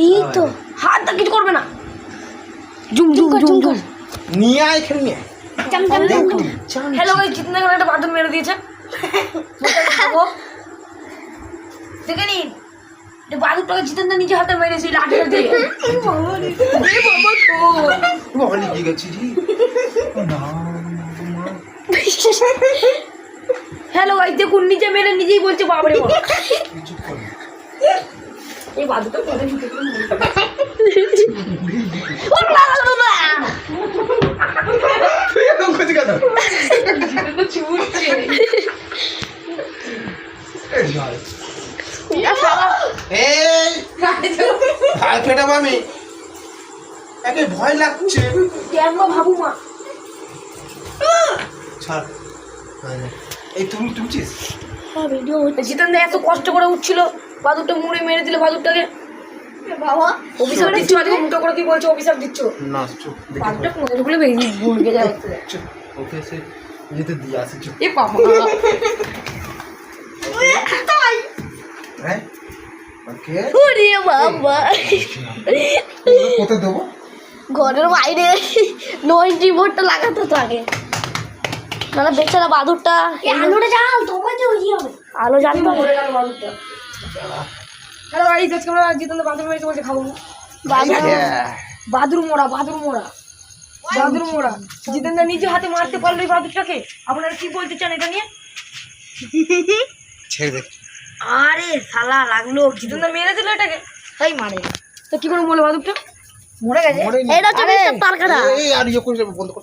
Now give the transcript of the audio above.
এই তো। হাতটা কিছু করবে না। জুম জুম কর, জুম জুম। নিয়ে আয় এখানে নিয়ে। চাম চাম চাম হ্যালো গাইস জিতনে গেলে একটা বাদুর মেরে দিয়েছে? দেখে নিন। বাদুরটাকে জিতেন নিজে হাতে মেরেছে দিয়ে বাবা লিখে গেছি হ্যালো গাইস দেখুন নিজে মেরে নিজেই বলছে বাবারে বাবা কর। এই বাদুরটা কোথায় আমি একে ভয় লাগছে। কেন ভাবু মা। এই তুমি তুলছিস ভিডিও জিতেন দা এত কষ্ট করে উঠছিল বাদুরটা মুড়ে মেরে দিল বাদুরটাকে। বাবা অভিশাপ দিচ্ছ আজকে করে কি বলছো অভিশাপ দিচ্ছ? না চুপ দেখে। বাদুরটা কোনগুলো বেরিয়ে ভুলকে যাবে ওকে সে যেতে দিয়ে আসি চুপ। এ বাবা। হ্যাঁ? ওকে। ওরে বাবা। কোথায় দেবো? ঘরের বাইরে নয়েন্টি বোর্ডটা লাগাতে তো আগে। নাহলে বেচারা বাদুরটা? আলোটা জ্বাল তোমার যে ওই হবে। আলো জ্বালতে হবে। মরে গেল বাদুরটা। হ্যালো গাইস আজকে আমরা জিতেন বাদুর মেরেছে বলছে খাব। বাদুর? হ্যাঁ। বাদুর মোড়া বাদুর মোড়া। বাদুর মোড়া। জিতেন দা নিজে হাতে মারতে পারল এই বাদুরটাকে? আপনারা কি বলতে চান এটা নিয়ে? ছেড়ে দে। আরে শালা লাগল। জিতেন দা মেরে দিল এটাকে। তাই মারে। তো কি করে মরলো বাদুরটা? মরে গেছে? মরে এটা হচ্ছে মিস্টার তারকাটা এই আর ইয়ে করে বন্ধ কর